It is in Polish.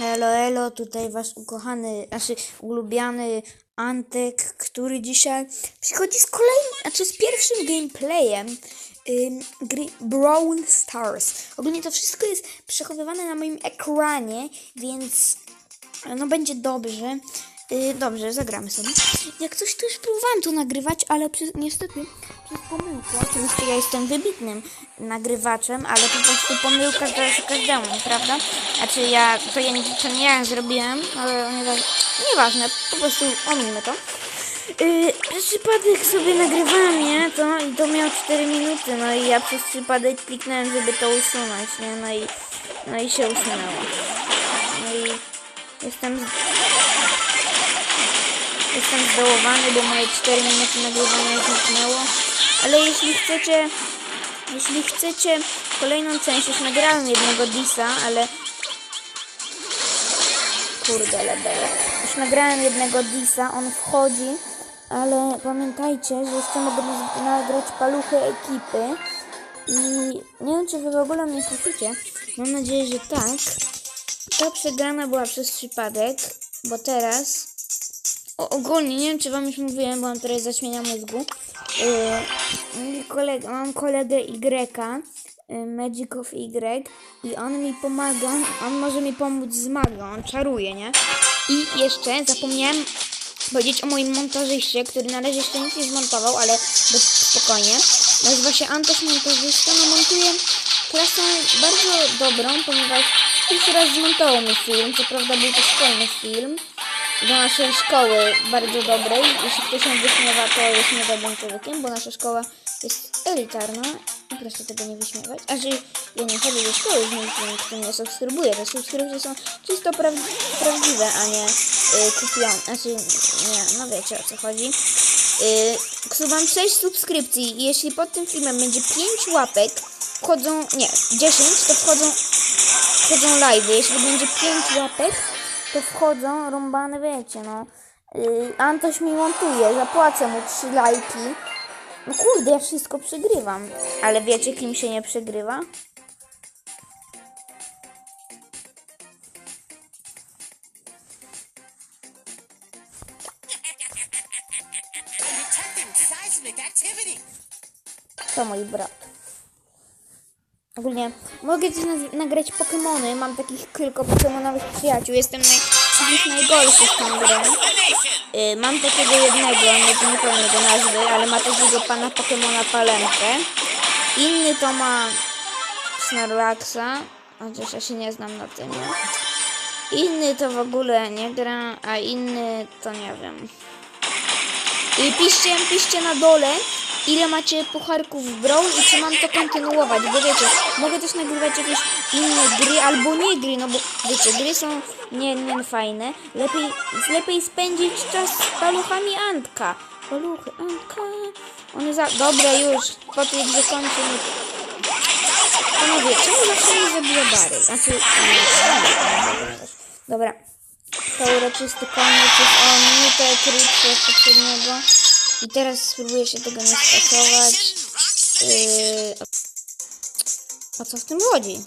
Elo, elo, tutaj wasz ukochany, znaczy ulubiony Antek, który dzisiaj przychodzi z kolejnym, znaczy z pierwszym gameplayem ym, gry Brawl Stars. Ogólnie to wszystko jest przechowywane na moim ekranie, więc no będzie dobrze. Yy, dobrze, zagramy sobie. Jak coś to już próbowałem to nagrywać, ale przez, niestety przez pomyłkę. Oczywiście ja jestem wybitnym nagrywaczem, ale po prostu pomyłka zdarza się każdemu, prawda? Znaczy ja, to, ja, nie- to nie ja zrobiłem, ale nie, nieważne, po prostu ominmy to. Yy, przez przypadek sobie nagrywałem, nie? To, I to miało 4 minuty, no i ja przez przypadek kliknąłem, żeby to usunąć, nie? No i, no i się usunęło. No i jestem, jestem zdołowany, bo moje 4 minuty nagrywania zniknęło. Ale jeśli chcecie, jeśli chcecie kolejną część, już nagrałem jednego disa, ale Kurde, lebele. Już nagrałem jednego disa, on wchodzi, ale pamiętajcie, że jeszcze mogę nagrać paluchy ekipy. I nie wiem, czy wy w ogóle mnie słyszycie. Mam nadzieję, że tak. Ta przegrana była przez przypadek, bo teraz... O, ogólnie, nie wiem, czy wam już mówiłem, bo mam teraz zaśmienia mózgu. Yy, kolega, mam kolegę Y, y, Magic of Y i on mi pomaga, on może mi pomóc z magią, on czaruje, nie? I jeszcze zapomniałem powiedzieć o moim montażyście, który na razie jeszcze nic nie zmontował, ale spokojnie. Nazywa się Antoś Montażysta, no montuje klasę bardzo dobrą, ponieważ już raz zmontował mi film, co prawda był to szkolny film, do naszej szkoły bardzo dobrej. Jeśli ktoś się wyśmiewa, to jest niedobrym człowiekiem, bo nasza szkoła jest elitarna. I proszę tego nie wyśmiewać. A że ja nie chodzę do szkoły z nikim, kto mnie subskrybuje. Te subskrypcje są czysto praw prawdziwe, a nie y, kupione. Znaczy, nie, no wiecie o co chodzi. Yy, mam 6 subskrypcji i jeśli pod tym filmem będzie 5 łapek, wchodzą, nie, 10, to wchodzą, wchodzą live. Jeśli będzie 5 łapek, to wchodzą rąbane, wiecie, no. Yy, Antoś mi montuje, zapłacę mu 3 lajki. No kurde, ja wszystko przegrywam. Ale wiecie, kim się nie przegrywa? To mój brat. Ogólnie mogę naz- nagrać Pokemony. Mam takich kilku Pokemonowych przyjaciół. Jestem naj- z nich najgorszy w tą grę. Y, mam takiego jednego, nie, nie jego nazwy, ale ma takiego pana Pokemona Palemkę. Inny to ma Snorlaxa, chociaż ja się nie znam na tym. Nie? Inny to w ogóle nie gra, a inny to nie wiem. I piszcie, piszcie na dole, ile macie pucharków w Brawl i czy mam to kontynuować, bo wiecie, mogę też nagrywać jakieś inne gry albo nie gry, no bo wiecie, gry są nie, nie fajne. Lepiej, lepiej spędzić czas z paluchami Antka. Paluchy Antka. One za... Dobra, już, po tej grze kończę. nie- Panowie, czemu zawsze mnie zabija Bary? Znaczy, dobra. To uroczysty koniec jest o minutę krótszy od poprzedniego. I teraz spróbuję się tego nie spasować. Yy, o co w tym chodzi?